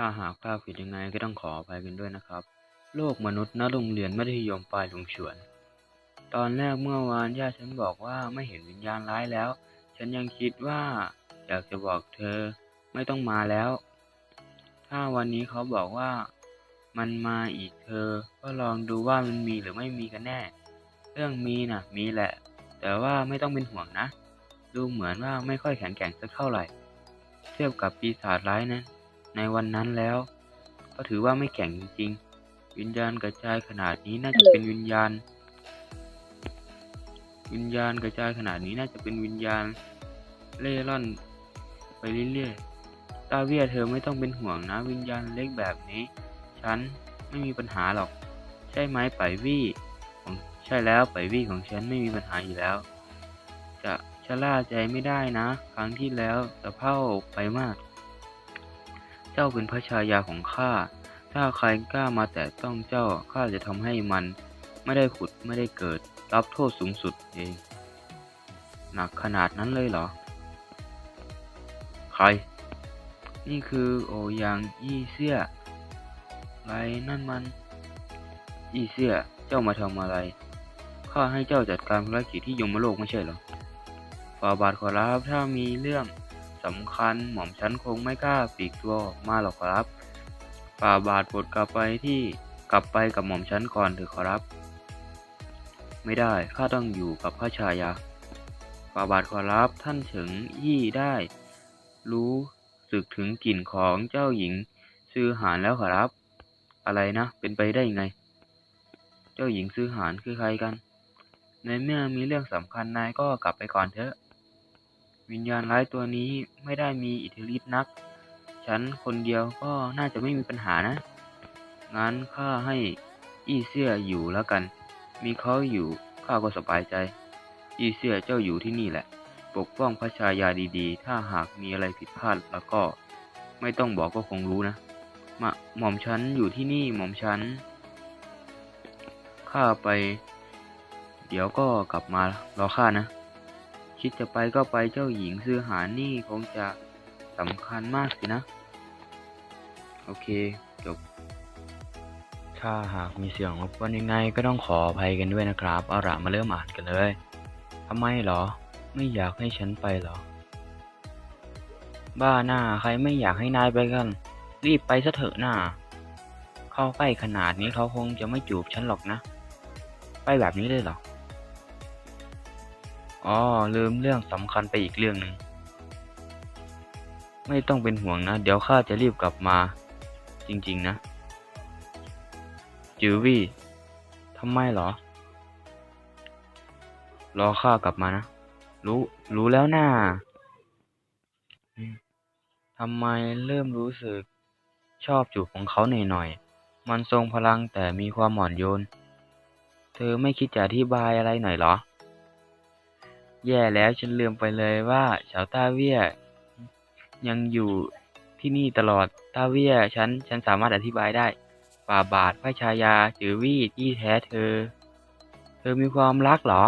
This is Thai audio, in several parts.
ถ้าหากภาพผิดยังไงก็ต้องขออภัยกันด้วยนะครับ โลกมนุษย์ณโรงเรียนมัธยมปลายหลวงฉวน ตอนแรกเมื่อวานย่าฉันบอกว่าไม่เห็นวิญญาณร้ายแล้ว ฉันยังคิดว่าอยากจะบอกเธอไม่ต้องมาแล้ว ถ้าวันนี้เขาบอกว่ามันมาอีกเธอ ก็ลองดูว่ามันมีหรือไม่มีกันแน่ เรื่องมีน่ะมีแหละ แต่ว่าไม่ต้องเป็นห่วงนะ ดูเหมือนว่าไม่ค่อยแข็งแกร่งสักเท่าไหร่ เทียบกับปีศาจร้ายนั้น ในวันนั้นแล้ว ก็ถือว่าไม่แข็งจริงๆ วิญญาณกระจายขนาดนี้น่าจะเป็นวิญญาณ วิญญาณกระจายขนาดนี้น่าจะเป็นวิญญาณเล่ร่อนไปเรื่อยๆตาเวียเธอไม่ต้องเป็นห่วงนะ วิญญาณเล็กแบบนี้ ฉันไม่มีปัญหาหรอก ใช่ไหมไปวี่ของใช่แล้วไปวี่ของฉันไม่มีปัญหาอยู่แล้ว จะชะล่าใจไม่ได้นะ ครั้งที่แล้วสะเพร่าไปมากเจ้าเป็นพระชายาของข้า ถ้าใครกล้ามาแตะต้องเจ้า ข้าจะทำให้มัน ไม่ได้ขุดไม่ได้เกิด รับโทษสูงสุดเอง หนักขนาดนั้นเลยเหรอ ใคร นี่คือโอหยางยี่เซี่ยไรนั่นมัน ยี่เซี่ยเจ้ามาทำอะไร ข้าให้เจ้าจัดการภารกิจที่ยมโลกไม่ใช่เหรอฝ่าบาทขอรับถ้ามีเรื่องำคัญหม่อมฉันคงไม่กล้าปลีกตัวออกมาหรอกขอรับฝ่าบาทโปรดกลับไปที่กลับไปกับหม่อมฉันก่อนเถอะขอรับ ไม่ได้ข้าต้องอยู่กับพระชายาฝ่าบาทขอรับท่านเฉิงยี่ได้ รู้สึกถึงกลิ่นของเจ้าหญิงซื้อหานแล้วขอรับ อะไรนะ เป็นไปได้ยังไง เจ้าหญิงซื้อหานคือใครกัน ในเมื่อมีเรื่องสำคัญนายก็กลับไปก่อนเถอะ วิญญาณร้ายตัวนี้ไม่ได้มีอิทธิฤทธิ์นัก ฉันคนเดียวก็น่าจะไม่มีปัญหานะ งั้นข้าให้อี้เสี่ยอยู่แล้วกัน มีเขาอยู่ข้าก็สบายใจ อี้เสี่ยเจ้าอยู่ที่นี่แหละ ปกป้องพระชายาดีๆ ถ้าหากมีอะไรผิดพลาดแล้วก็ไม่ต้องบอกก็คงรู้นะมาหม่อมฉันอยู่ที่นี่หม่อมฉันข้าไป เดี๋ยวก็กลับมารอข้านะ คิดจะไปก็ไปเจ้าหญิงซื้อหานี่คงจะสำคัญมากสินะ โอเค จบ ถ้าหากมีเสียงรบกวนยังไงก็ต้องขออภัยกันด้วยนะครับเอาละมาเริ่มอ่านกันเลยทำไมเหรอ ไม่อยากให้ฉันไปเหรอ บ้าหน้าใครไม่อยากให้นายไปกัน รีบไปซะเถอะหน้า เข้าใกล้ขนาดนี้เขาคงจะไม่จูบฉันหรอกนะ ไปแบบนี้เลยเหรอ อ๋อลืมเรื่องสำคัญไปอีกเรื่องหนึ่งไม่ต้องเป็นห่วงนะ เดี๋ยวข้าจะรีบกลับมา จริงๆนะจือวี่ทำไมเหรอ รอข้ากลับมานะ รู้ รู้แล้วนะ่าทำไมเริ่มรู้สึกชอบจูบของเขาหน่อยๆ มันทรงพลังแต่มีความอ่อนโยน เธอไม่คิดจะอธิบายอะไรหน่อยเหรอ แย่แล้วฉันลืมไปเลยว่าชาวต้าเวีย ยังอยู่ที่นี่ตลอดต้าเวียฉันฉันสามารถอธิบายได้ฝ่าบาทพระชายาจือวี่ที่แท้เธอ เธอมีความรักเหรอ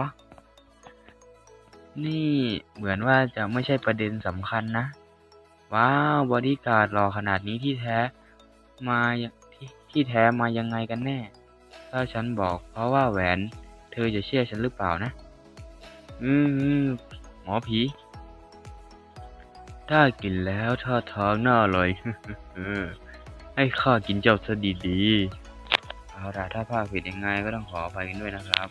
นี่เหมือนว่าจะไม่ใช่ประเด็นสำคัญนะ ว้าวบอดี้การ์ดหล่อขนาดนี้ที่แท้มาที่ที่แท้มายังไงกันแน่ ถ้าฉันบอกเพราะว่าแหวน เธอจะเชื่อฉันหรือเปล่านะ อืมอืมหมอผี ถ้ากินแล้วท่าทางน่าอร่อย ให้ข้ากินเจ้าซะดีๆเอาละถ้าภาคผิดยังไงก็ต้องขออภัยกันด้วยนะครับ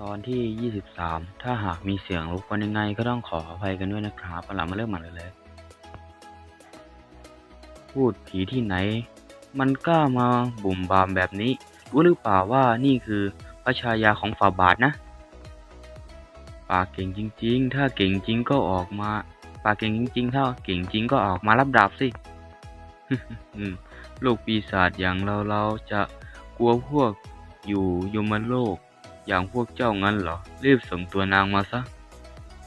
ตอนที่ 23 ถ้าหากมีเสียงรบกวนยังไงก็ต้องขออภัยกันด้วยนะครับเอาล่ะมาเริ่มใหม่เลยเลยพูดผีที่ไหน มันกล้ามาบุ่มบามแบบนี้รู้หรือเปล่าว่านี่คือ ระชายาของฝ่าบาทนะปากเก่งจริง ๆ ถ้าเก่งจริงก็ออกมาปากเก่งจริง ๆ ถ้าเก่งจริงก็ออกมารับดาบสิลูกปีศาจอย่างเราเราๆจะกลัวพวกอยู่ยมโลก อย่างพวกเจ้างั้นเหรอ รีบส่งตัวนางมาซะ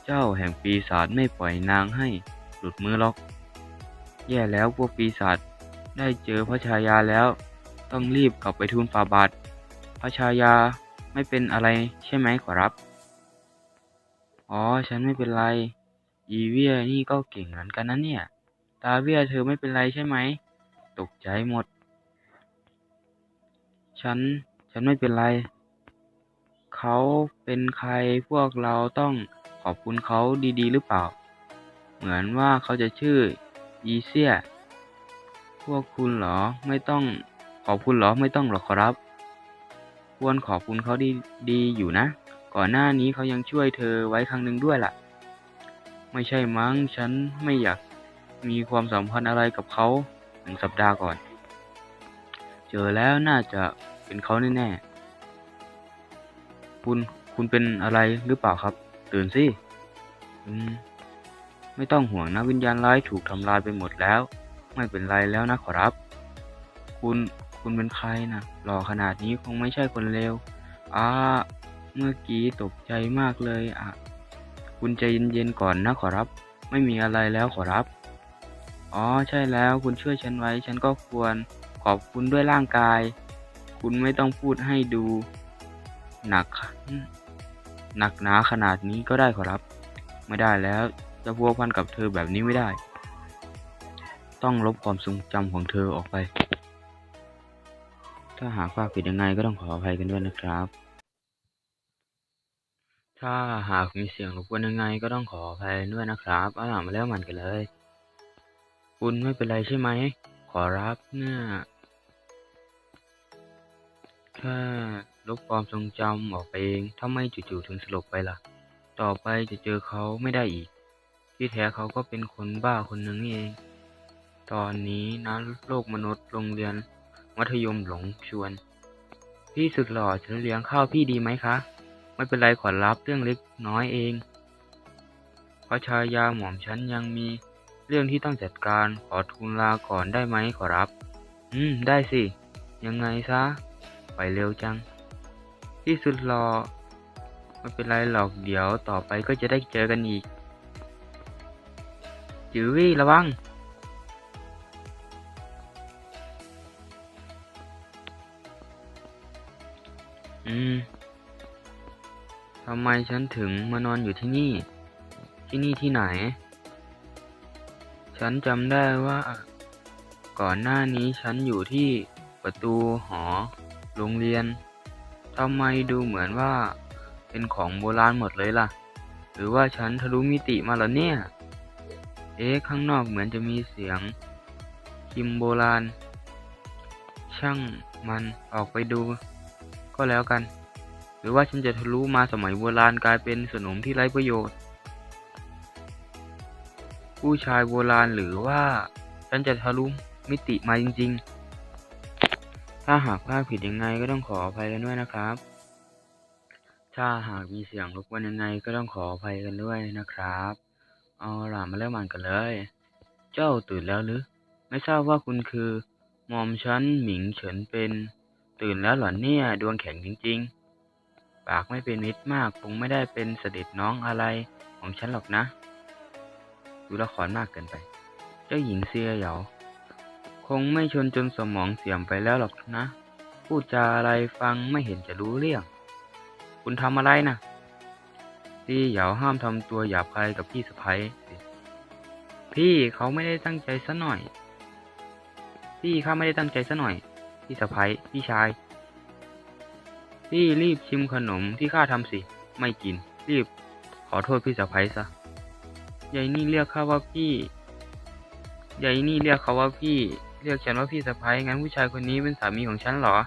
เจ้าแห่งปีศาจไม่ปล่อยนางให้ หลุดมือหรอก แย่แล้วพวกปีศาจได้เจอพระชายาแล้ว ต้องรีบกลับไปทูลฝ่าบาทพระชายา ไม่เป็นอะไรใช่ไหมขอรับ อ๋อ ฉันไม่เป็นไร อีเวียนี่ก็เก่งเหมือนกันนะเนี่ย ตาเบี้ยเธอไม่เป็นไรใช่ไหม ตกใจหมด ฉัน ฉันไม่เป็นไร เขาเป็นใครพวกเราต้องขอบคุณเขาดีๆ หรือเปล่า เหมือนว่าเขาจะชื่อ อีเซีย พวกคุณเหรอ ไม่ต้องขอบคุณเหรอ ไม่ต้องหรอกขอรับ ควรขอบคุณเขาดีดีอยู่นะ ก่อนหน้านี้เขายังช่วยเธอไว้ครั้งหนึ่งด้วยล่ะ ไม่ใช่มั้ง ฉันไม่อยากมีความสัมพันธ์อะไรกับเขาหนึ่งสัปดาห์ก่อน เจอแล้วน่าจะเป็นเขาแน่ๆคุณคุณเป็นอะไรหรือเปล่าครับ ตื่นสิอืมไม่ต้องห่วงนะวิญญาณร้ายถูกทำลายไปหมดแล้ว ไม่เป็นไรแล้วนะขอรับ คุณ คุณเป็นใครนะหล่อขนาดนี้คงไม่ใช่คนเลวอ่าเมื่อกี้ตกใจมากเลยอะ คุณใจเย็นๆก่อนนะขอรับ ไม่มีอะไรแล้วขอรับ อ๋อใช่แล้วคุณช่วยฉันไว้ ฉันก็ควรขอบคุณด้วยร่างกาย คุณไม่ต้องพูดให้ดู หนัก หนักหนาขนาดนี้ก็ได้ขอรับ ไม่ได้แล้ว จะพัวพันกับเธอแบบนี้ไม่ได้ ต้องลบความทรงจำของเธอออกไป ถ้าหากว่าผิดยังไงก็ต้องขออภัยกันด้วยนะครับ ถ้าหากมีเสียงรบกวนยังไงก็ต้องขออภัยด้วยนะครับเอาล่ะมาแล้วมันกันเลย คุณไม่เป็นไรใช่ไหม ขอรับเนี่ยแค่ลบความทรงจำออกไปเองถ้าไม่จู่ๆถึงสลบไปล่ะ ต่อไปจะเจอเขาไม่ได้อีก ที่แท้เขาก็เป็นคนบ้าคนหนึ่งเอง ตอนนี้นะโลกมนุษย์โรงเรียน มัธยมหลงชวน พี่สุดหล่อฉันเลี้ยงข้าวพี่ดีไหมคะ ไม่เป็นไรขอรับเรื่องเล็กน้อยเองเพราะชายาหม่อมฉันยังมีเรื่องที่ต้องจัดการขอทูลลาก่อนได้ไหมขอรับ อืม ได้สิ ยังไงซะ ไปเร็วจัง ที่สุดหล่อไม่เป็นไรหรอกเดี๋ยวต่อไปก็จะได้เจอกันอีก จือวี่ระวัง อืมทำไมฉันถึงมานอนอยู่ที่นี่ ที่นี่ที่ไหน ฉันจำได้ว่า ก่อนหน้านี้ฉันอยู่ที่ประตูหอ โรงเรียนทำไมดูเหมือนว่า เป็นของโบราณหมดเลยล่ะ หรือว่าฉันทะลุมิติมาแล้วเนี่ย เอ๊ะข้างนอกเหมือนจะมีเสียง คิมโบราณ ช่างมันออกไปดู ก็แล้วกัน หรือว่าฉันจะทะลุมาสมัยโบราณกลายเป็นสนมที่ไร้ประโยชน์ ผู้ชายโบราณหรือว่า ฉันจะทะลุมิติมาจริง ๆ ถ้าหากพลาดผิดยังไงก็ต้องขออภัยกันด้วยนะครับ ถ้าหากมีเสียงรบกวนยังไงก็ต้องขออภัยกันด้วยนะครับ เอาล่ะมาเริ่มอ่านกันเลย เจ้าตื่นแล้วหรือ ไม่ทราบว่าคุณคือหมอมฉันหมิงเฉินเป็น ตื่นแล้วเหรอเนี่ย ดวงแข็งจริง ๆ ปากไม่เป็นมิตรมากคงไม่ได้เป็นเสด็จน้องอะไรของฉันหรอกนะดูละครมากเกินไป เจ้าหญิงเซียเหยาคงไม่ชนจนสมองเสื่อมไปแล้วหรอกนะ พูดจาอะไรฟังไม่เห็นจะรู้เรื่อง คุณทำอะไรนะซีเหยาห้ามทำตัวหยาบคายกับพี่สะพ้ยสิพี่เขาไม่ได้ตั้งใจซะหน่อย พี่ข้าไม่ได้ตั้งใจซะหน่อย พี่สะพ้ยพี่ชาย พี่รีบชิมขนมที่ข้าทำสิ ไม่กิน รีบ ขอโทษพี่สะพ้ยซะยายนี่เรียกข้าว่าพี่ยายนี่เรียกเขาว่าพี่ เรียกฉันว่าพี่สะพ้ยงั้นผู้ชายคนนี้เป็นสามีของฉันเหรอ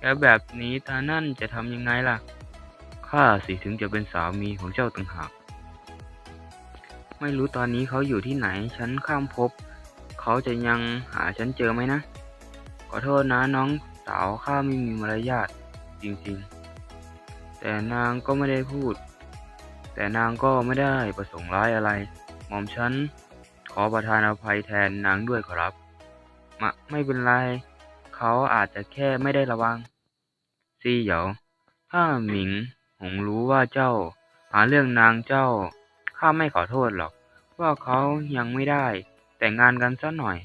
แล้วแบบนี้ตานั่นจะทำยังไงล่ะ ข้าสิถึงจะเป็นสามีของเจ้าต่างหาก ไม่รู้ตอนนี้เขาอยู่ที่ไหน ฉันข้ามภพเขาจะยังหาฉันเจอไหมนะ ขอโทษนะน้องสาวข้าไม่มีมารยาทจริงๆ แต่นางก็ไม่ได้พูด แต่นางก็ไม่ได้ประสงค์ร้ายอะไร หม่อมฉันขอประทานอภัยแทนนางด้วยขอรับมะไม่เป็นไร เขาอาจจะแค่ไม่ได้ระวัง ซีเหยาถ้าหมิงหงรู้ว่าเจ้า หาเรื่องนางเจ้า ข้าไม่ขอโทษหรอก ว่าเขายังไม่ได้ แต่งงานกันซะหน่อย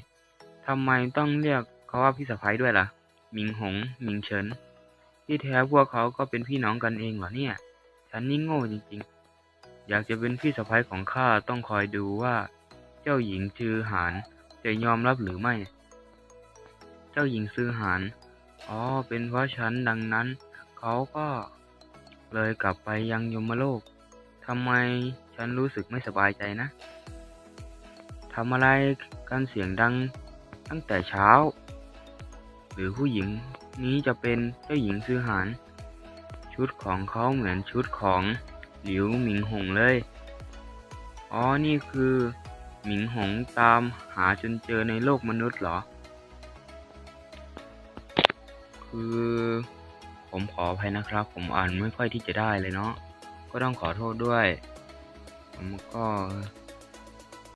ทำไมต้องเรียก เขาว่าพี่สะพ้ยด้วยล่ะหมิงหงหมิงเฉิน ที่แท้พวกเขาก็เป็นพี่น้องกันเองเหรอเนี่ย ฉันนี่โง่จริงๆ อยากจะเป็นพี่สะพ้ยของข้าต้องคอยดูว่า เจ้าหญิงจือหานจะยอมรับหรือไม่ เจ้าหญิงซื้อหานอ๋อ เป็นเพราะฉันดังนั้น เขาก็เลยกลับไปยังยมโลกทำไมฉันรู้สึกไม่สบายใจนะทำอะไรกันเสียงดังตั้งแต่เช้า หรือผู้หญิงนี้จะเป็นเจ้าหญิงซื้อหาน ชุดของเขาเหมือนชุดของหลิวหมิงหงเลย อ๋อ นี่คือ หมิงหงตามหาจนเจอในโลกมนุษย์เหรอ คือผมขออภัยนะครับ ผมอ่านไม่ค่อยที่จะได้เลยเนาะ ก็ต้องขอโทษด้วยผมก็